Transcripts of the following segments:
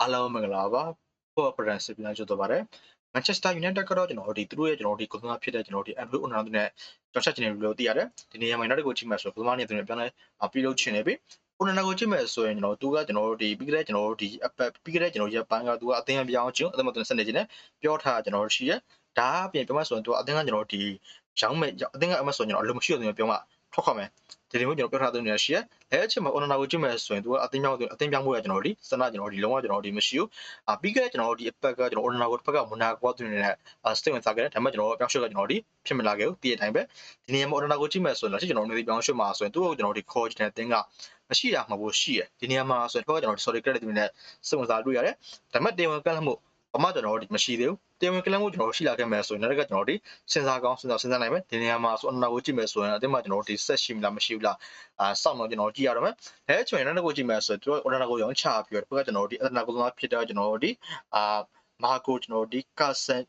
အားလုံးမင်္ဂလာပါပေါ်ပရန်စစ်ပြန်ကြတော့ပါတယ်မန်ချက်စတာယူနိုက်တက်ကတော့ကျွန်တော်တို့ဒီသူတို့ရဲ့ကျွန်တော်တို့ဒီကိုသမားဖြစ်တဲ့ကျွန်တော်တို့ဒီအန်ဒရူအိုနာတို့နဲ့ကြောက်ချက်ချင်တယ်လို့သိရတယ်ဒီနေရာမှာနောက်တစ်ခုချိန်မှဆိုကိုသမားနဲ့သူနဲ့ပြန်လဲပြီးလို့ချင်နေပြီအိုနာနာကိုချိန်မှဆိုရင်ကျွန်တော်သူကကျွန်တော်တို့ဒီပြီးကြတဲ့ကျွန်တော်တို့ဒီအပတ်ပြီးကြတဲ့ကျွန်တော်ရပ်ပိုင်းကသူကအသင်းပြောင်းချင်းအသင်းမသူနဲ့ဆက်နေခြင်းနဲ့ပြောထားကျွန်တော်တို့ရှိရဒါအပြင်ပြောမှဆိုရင်သူကအသင်းကကျွန်တော်တို့ဒီရောင်းမဲ့အသင်းကအမဆိုရင်ကျွန်တော်အလုံးမရှိတဲ့ပြောမှထွက်ခွာမယ် ဒီလိုမျိုးကျွန်တော်ပြောထားတဲ့နေရာရှိရအဲအချိန်မှာ online ကိုကြည့်မယ်ဆိုရင်သူကအသင်းပြောင်းအသင်းပြောင်းမှုရကျွန်တော်တို့ဒီစနကျွန်တော်တို့ဒီလုံးဝကျွန်တော်တို့ဒီမရှိဘူးအာပြီးခဲ့တဲ့ကျွန်တော်တို့ဒီအပက်ကကျွန်တော် online ကိုတစ်ဖက်ကမနာကွာသွင်းနေတဲ့ state ဝင်စားခဲ့တယ်ဒါပေမဲ့ကျွန်တော်တို့ပြောင်းရွှေ့ကကျွန်တော်တို့ဒီဖြစ်မလာခဲ့ဘူးတည့်တဲ့အတိုင်းပဲဒီနေရာမှာ online ကိုကြည့်မယ်ဆိုရင်လည်းကျွန်တော်တို့ဒီပြောင်းရွှေ့မှာဆိုရင်သူ့ကိုကျွန်တော်တို့ဒီ call တဲ့အသင်းကမရှိတာမှာဖို့ရှိရဒီနေရာမှာဆိုရင်တော့ကျွန်တော်တို့ sorry credit တွေနဲ့စက်ဝင်စားတွေ့ရတယ်ဒါပေမဲ့တင်ဝင်ကန့်လန့်မှုဘာမှကျွန်တော်တို့ဒီမရှိသေးဘူး တင်ဝင်ကလန်းကိုကျွန်တော်တို့ရှိလာခဲ့မယ်ဆိုရင်လည်းကျွန်တော်တို့ဒီစဉ်းစားကောင်းစဉ်းစားစဉ်းစားနိုင်မယ်ဒီနေရာမှာဆိုအနာကိုကြည့်မယ်ဆိုရင်အတင်းမှာကျွန်တော်တို့ဒီ set ရှိမလားမရှိဘူးလားအာစောင့်တော့ကျွန်တော်ကြည့်ရတော့မယ်အဲချွေနောက်တစ်ခုကြည့်မယ်ဆိုတော့အနာကိုရောင်းချပြီးတော့ဘက်ကကျွန်တော်တို့ဒီအနာကိုသမားဖြစ်တော့ကျွန်တော်တို့ဒီအာမာကိုကျွန်တော်တို့ဒီကာဆန်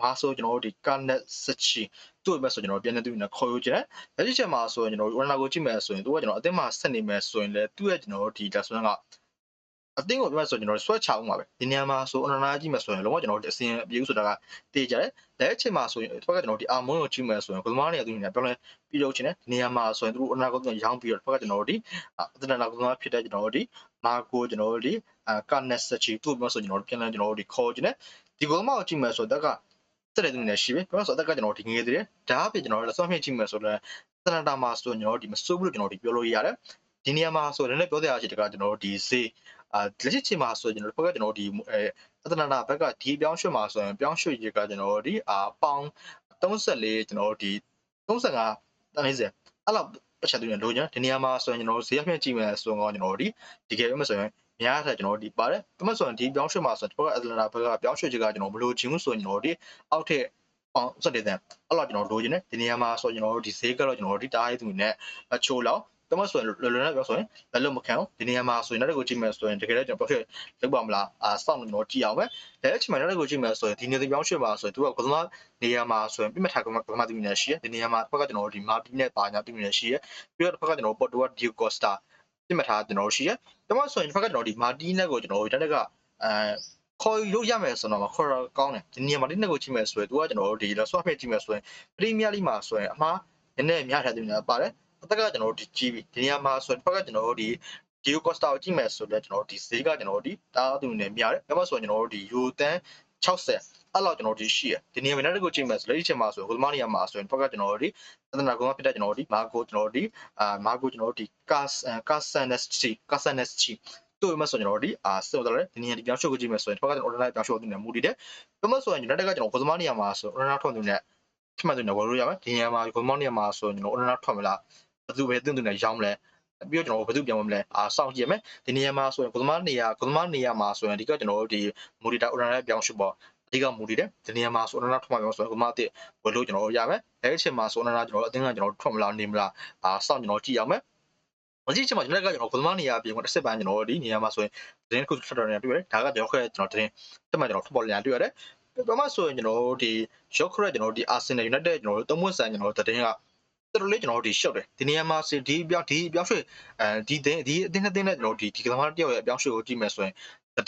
မာဆိုကျွန်တော်တို့ဒီကာနက်စချီသူ့ဘက်ဆိုကျွန်တော်ပြန်နေသူနဲ့ခေါ်ယူချင်တယ်လက်ရှိချက်မှာဆိုရင်ကျွန်တော်တို့အနာကိုကြည့်မယ်ဆိုရင်သူကကျွန်တော်အတင်းမှာဆက်နေမယ်ဆိုရင်လည်းသူ့ရဲ့ကျွန်တော်တို့ဒီဒါဆိုရင်က အတင်းကိုပြောဆိုကျွန်တော်တို့ဆွဲချအောင်ပါပဲဒီနေရာမှာဆိုအနနာကြည့်မယ်ဆိုရင်လုံးဝကျွန်တော်တို့အစင်အပြေဆိုတာကတေးကြတယ်လက်အချိန်မှာဆိုရင်တစ်ခါကကျွန်တော်ဒီအာမွန်းကိုကြည့်မယ်ဆိုရင်ကသမားတွေကသူနေပြောလဲပြီးတော့ချင်းတယ်ဒီနေရာမှာဆိုရင်သူတို့အနာကိုရောင်းပြီးတော့တစ်ခါကကျွန်တော်တို့ဒီအတနနာကသမားဖြစ်တဲ့ကျွန်တော်တို့ဒီမာကိုကျွန်တော်တို့ဒီအာကနက်စချီသူ့ပြောဆိုကျွန်တော်တို့ပြန်လဲကျွန်တော်တို့ဒီခေါ်ခြင်းတယ်ဒီကမောက်ကြည့်မယ်ဆိုတော့ကတက်တဲ့သူနေရှိပြီပြောဆိုအသက်ကကျွန်တော်ဒီငွေတွေဒါအပြင်ကျွန်တော်တို့လက်စွမ်းမြင့်ကြည့်မယ်ဆိုတော့တနတာမှာဆိုကျွန်တော်တို့ဒီမစိုးဘူးလို့ကျွန်တော်တို့ပြောလို့ရတယ်ဒီနေရာမှာဆိုရင်လည်းပြောတဲ့အားရှိတကကျွန်တော်တို့ဒီဈေး အာလက်ရှိချိန်မှာဆိုကျွန်တော်တို့ဘက်ကကျွန်တော်ဒီအဲအတနာနာဘက်ကဒီပြောင်းရွှေ့မှာဆိုရင်ပြောင်းရွှေ့ရကကျွန်တော်တို့ဒီအာပေါင်34ကျွန်တော်တို့ဒီ35တန်း40အဲ့လောက်ပတ်ချက်တွေလိုချင်ဒီနေရာမှာဆိုရင်ကျွန်တော်တို့ဈေးအမြင့်ကြည့်မယ်ဆိုတော့ကျွန်တော်တို့ဒီဒီကယ်ပဲဆိုရင်များတဲ့ကျွန်တော်တို့ဒီပါတယ်ဒါမှဆိုရင်ဒီပြောင်းရွှေ့မှာဆိုတော့အတနာဘက်ကပြောင်းရွှေ့ချက်ကကျွန်တော်မလိုချင်ဘူးဆိုရင်ကျွန်တော်တို့ဒီအောက်ထက်အောင်စတဲ့တဲ့အဲ့လောက်ကျွန်တော်လိုချင်တယ်ဒီနေရာမှာဆိုကျွန်တော်တို့ဒီဈေးကတော့ကျွန်တော်တို့ဒီတားရေးသူနဲ့အချိုးလောက် တမဆိုရင်လွယ်လွယ်နဲ့ပြောဆိုရင်လည်းလုံးမခံအောင်ဒီနေရာမှာဆိုရင်နောက်တစ်ခုကြည့်မယ်ဆိုရင်တကယ်လည်းကျွန်တော် profit လုပ်ပါမလားအာစောင့်နေတော့ကြည့်အောင်ပဲအဲအချိန်မှာနောက်တစ်ခုကြည့်မယ်ဆိုရင်ဒီနေရာပြောင်းရွှေ့ပါဆိုရင်သူကကသမားနေရာမှာဆိုရင်ပြမထားကကသမားတည်နေရှိရဒီနေရာမှာတစ်ဖက်ကကျွန်တော်ဒီမာတီနဲ့ပါညာတည်နေရှိရပြီးတော့တစ်ဖက်ကကျွန်တော်ပေါ်တူဝဒီကိုစတာပြမထားကျွန်တော်ရှိရတမဆိုရင်တစ်ဖက်ကကျွန်တော်ဒီမာတီနဲ့ကိုကျွန်တော်တက်တက်ကအဲခေါ်လို့ရမယ်ဆိုတော့ခေါ်တော့ကောင်းတယ်ဒီနေရာမှာဒီနှစ်ကိုကြည့်မယ်ဆိုရင်သူကကျွန်တော်တို့ဒီ swap ဖြစ်ကြည့်မယ်ဆိုရင် Premier League မှာဆိုရင်အမှားနည်းနည်းများထားတယ်များပါတယ် အသက်ကကျွန်တော်တို့ဒီကြည့်ပြီဒီနေရာမှာဆိုတော့ဘက်ကကျွန်တော်တို့ဒီဒီယိုကော့စတာကိုကြည့်မယ်ဆိုတော့ကျွန်တော်တို့ဒီဈေးကကျွန်တော်တို့ဒီတားသူနဲ့မြရတယ်ဒါမှဆိုရင်ကျွန်တော်တို့ဒီယူတန်60အဲ့လောက်ကျွန်တော်တို့ဒီရှိရဒီနေရာမှာနောက်တစ်ခုကြည့်မယ်ဆိုလက်ရှိချိန်မှာဆိုဟိုသမားနေရာမှာဆိုရင်ဘက်ကကျွန်တော်တို့ဒီသဒနာကောင်ဖြစ်တဲ့ကျွန်တော်တို့ဒီမာကိုကျွန်တော်တို့ဒီအာမာကိုကျွန်တော်တို့ဒီကာစကာဆန်နက်ချီကာဆန်နက်ချီတို့မှဆိုကျွန်တော်တို့ဒီအာစေတော့တယ်ဒီနေရာဒီပြောင်းရှုပ်ကိုကြည့်မယ်ဆိုရင်ဘက်ကကျွန်တော် online ပြောင်းရှုပ်တဲ့နေမူတည်တယ်ဒါမှဆိုရင်ကျွန်တော်တက်ကကျွန်တော်ဟိုသမားနေရာမှာဆို online ထွက်နေတဲ့ဖြစ်မှန်တယ်ဝယ်လို့ရမယ်ဒီနေရာမှာဟိုသမားနေရာမှာဆိုကျွန်တော် online ထွက်မလား ဘယ်သူပဲတင်းတင်းနဲ့ရောင်းမလဲပြီးတော့ကျွန်တော်ဘယ်သူပြန်မလဲအာစောင့်ကြည့်ရမယ်ဒီနေရာမှာဆိုရင်ကိုသမားနေရာကိုသမားနေရာမှာဆိုရင်အဓိကကျွန်တော်တို့ဒီ monitor online ပြောင်းရှုပ်ပေါ့အဓိကမူတည်တယ်ဒီနေရာမှာဆို online ထွက်မှာပြောဆိုရင်ကိုသမားတစ်ဝယ်လို့ကျွန်တော်တို့ရမယ်အဲဒီအချိန်မှာဆို online ကျွန်တော်တို့အတင်းကကျွန်တော်တို့ထွက်မလားနေမလားအာစောင့်ကျွန်တော်ကြည့်ရမယ်မကြည့်ချင်မှကျွန်တော်ကကျွန်တော်ကိုသမားနေရာပြင်ကတစ်စစ်ပိုင်းကျွန်တော်တို့ဒီနေရာမှာဆိုရင်သတင်းတစ်ခုထွက်တော်နေတွေ့ရတယ်ဒါကကျွန်တော်ခွဲကျွန်တော်သတင်းတက်မှကျွန်တော်ထွက်ပေါ်လာတွေ့ရတယ်ဘာမှဆိုရင်ကျွန်တော်တို့ဒီ York ခရက်ကျွန်တော်တို့ဒီ Arsenal United ကျွန်တော်တို့သုံးမွန်းဆန်ကျွန်တော်တို့သတင်းက တော်တော်လေးကျွန်တော်တို့ဒီရှော့တယ်ဒီနေရာမှာစီဒီပြောင်းဒီပြောင်းရွှေ့အဲဒီတင်းဒီအတင်းနဲ့တင်းနဲ့ကျွန်တော်ဒီဒီကသမားတယောက်ရဲ့ပြောင်းရွှေ့ကိုကြည့်မယ်ဆိုရင်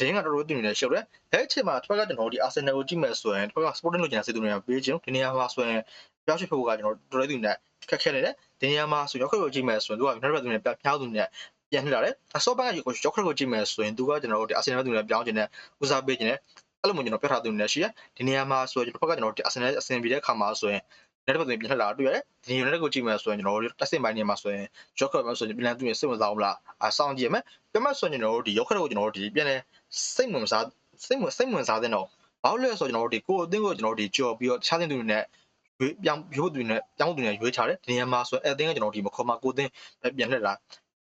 တင်းကတော်တော်တင်နေရှော့တယ်အဲအချိန်မှာတစ်ဖက်ကကျွန်တော်ဒီ Arsenal ကိုကြည့်မယ်ဆိုရင်တစ်ဖက်က Sporting လို့ကျန်တဲ့စီသူတွေကပေးခြင်းဒီနေရာမှာဆိုရင်ပြောင်းရွှေ့ဖို့ကကျွန်တော်တော်တော်လေးတင်နေခက်ခဲနေတယ်ဒီနေရာမှာဆိုရောက်ခွက်ကိုကြည့်မယ်ဆိုရင်သူကနောက်တစ်ပတ်သူနဲ့ပြောင်းသူနဲ့ပြန်လှလာတယ်အစောပိုင်းကရောက်ခွက်ကိုကြည့်မယ်ဆိုရင်သူကကျွန်တော်တို့ဒီ Arsenal သူနဲ့ပြောင်းခြင်းနဲ့ဦးစားပေးခြင်းနဲ့အဲ့လိုမျိုးကျွန်တော်ပြောထားသူနဲ့ရှိရဒီနေရာမှာဆိုရင်တစ်ဖက်ကကျွန်တော်ဒီ Arsenal အဆင်ပြေတဲ့ခါမှာဆိုရင် လက်တစ်ပတ်ပြန်ထွက်လာတွေ့ရတယ်ဒီ unit ကိုကြည့်မယ်ဆိုရင်ကျွန်တော်တို့တက်စင်ပိုင်းနေမှာဆိုရင် joker မှာဆိုရင်ပြန်တူရင်စိတ်ဝင်စားအောင်လားအဆောင်ကြည့်ရမယ်ပြန်မှဆိုရင်ကျွန်တော်တို့ဒီ joker ကိုကျွန်တော်တို့ဒီပြန်လဲစိတ်ဝင်စားစိတ်ဝင်စိတ်ဝင်စားတဲ့တော့ဘာလို့လဲဆိုတော့ကျွန်တော်တို့ဒီကိုအသင်းကိုကျွန်တော်တို့ဒီကြော်ပြီးတော့တခြားသင်းသူတွေနဲ့ရွေးပြောင်းရွေးသူတွေနဲ့ပြောင်းသူတွေနဲ့ရွေးချတယ်ဒီနေရာမှာဆိုရင်အသင်းကကျွန်တော်တို့ဒီမခေါ်မကိုအသင်းပြန်လှည့်လာ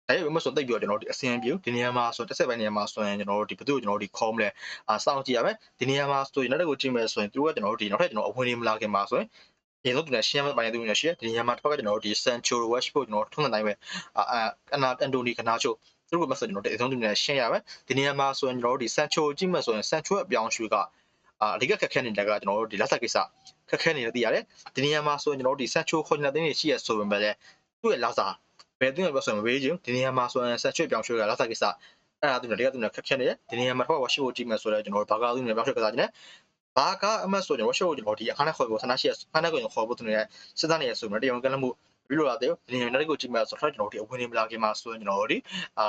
ဒါရုပ်မဆိုတိတ်ပြီးတော့ကျွန်တော်တို့ဒီအစင်ပြူဒီနေရာမှာဆိုတက်ဆက်ပိုင်းနေရာမှာဆိုရင်ကျွန်တော်တို့ဒီဘယ်သူကိုကျွန်တော်တို့ဒီခေါ်မလဲအာစောင့်ကြည့်ရမယ်ဒီနေရာမှာဆိုရင်နောက်တစ်ခုကြည့်မယ်ဆိုရင်သူကကျွန်တော်တို့ဒီနောက်ထပ်ကျွန်တော်အဝင်နေမလာခင်မှာဆိုရင် ဒီလိုတူနေရှင်းရမယ့်ပိုင်းတူနေရှိတယ်ဒီနေရာမှာတစ်ခါကကျွန်တော်တို့ဒီ Sancho Rashford ကျွန်တော်ထုံးတဲ့တိုင်းပဲအာအနာအန်တိုနီကနာချိုသူတို့ကမဆက်ကျွန်တော်တဲ့အဆုံးတူနေရှင်းရမယ်ဒီနေရာမှာဆိုရင်ကျွန်တော်တို့ဒီ Sancho ကြည့်မှဆိုရင် Sancho အပြောင်းရွှေ့ကအာအဓိကခက်ခဲနေတဲ့ကကျွန်တော်တို့ဒီလက်ဆက်ကိစ္စခက်ခဲနေတယ်သိရတယ်ဒီနေရာမှာဆိုရင်ကျွန်တော်တို့ဒီ Sancho ခေါ်နေတဲ့တင်းတွေရှိရဆိုပေမဲ့လည်းသူ့ရဲ့လက်စားဘယ်တင်းရပြောဆိုရင်ဝေးချင်းဒီနေရာမှာဆိုရင် Sancho ပြောင်းရွှေ့ကလက်ဆက်ကိစ္စအဲ့ဒါသူတွေကသူကခက်ခဲနေတယ်ဒီနေရာမှာတော့ဝါရှိဖို့ကြည့်မယ်ဆိုတော့ကျွန်တော်တို့ဘာကာသူတွေပြောင်းရွှေ့ကစားခြင်းနဲ့ ဘာကအမတ်ဆိုကျွန်တော်ဝါရှိဖို့ကျွန်တော်ဒီအခါနဲ့ခေါ်ဖို့ဆန္ဒရှိအခါနဲ့ကိုခေါ်ဖို့သူတွေကစစ်သားနေရဆိုတော့တရားဝင်ကလည်းမှုပြီးလို့ရတယ်ဒီနေရာနဲ့ကိုကြည့်မယ်ဆိုတော့ကျွန်တော်တို့ဒီအဝင်နေမလာခင်မှာဆိုရင်ကျွန်တော်တို့ဒီအာ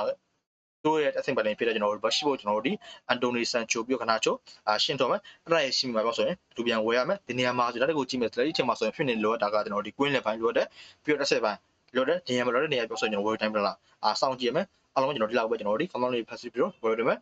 တို့ရဲ့အဆင်ပလင်ဖြစ်တဲ့ကျွန်တော်တို့ဘာရှိဖို့ကျွန်တော်တို့ဒီအန်တိုနီဆန်ချိုပြီးခနာချိုအာရှင်းတော်မယ်အဲ့ဒါရဲ့ရှိမှာပြောဆိုရင်သူပြန်ဝယ်ရမယ်ဒီနေရာမှာဆိုတော့ကိုကြည့်မယ်ဆိုတော့ဒီချိန်မှာဆိုရင်ဖြစ်နေလို့တာကကျွန်တော်ဒီကွင်းလေပိုင်းလို့တဲ့ပြီးတော့တစ်ဆက်ပိုင်းလို့တဲ့ဒီနေရာမှာလို့တဲ့နေရာပြောဆိုရင်ကျွန်တော်ဝယ်တိုင်းပလားအာစောင့်ကြည့်ရမယ်အားလုံးကျွန်တော်ဒီလောက်ပဲကျွန်တော်ဒီ command လေးဖတ်စီပြီးတော့ဝယ်ရမယ်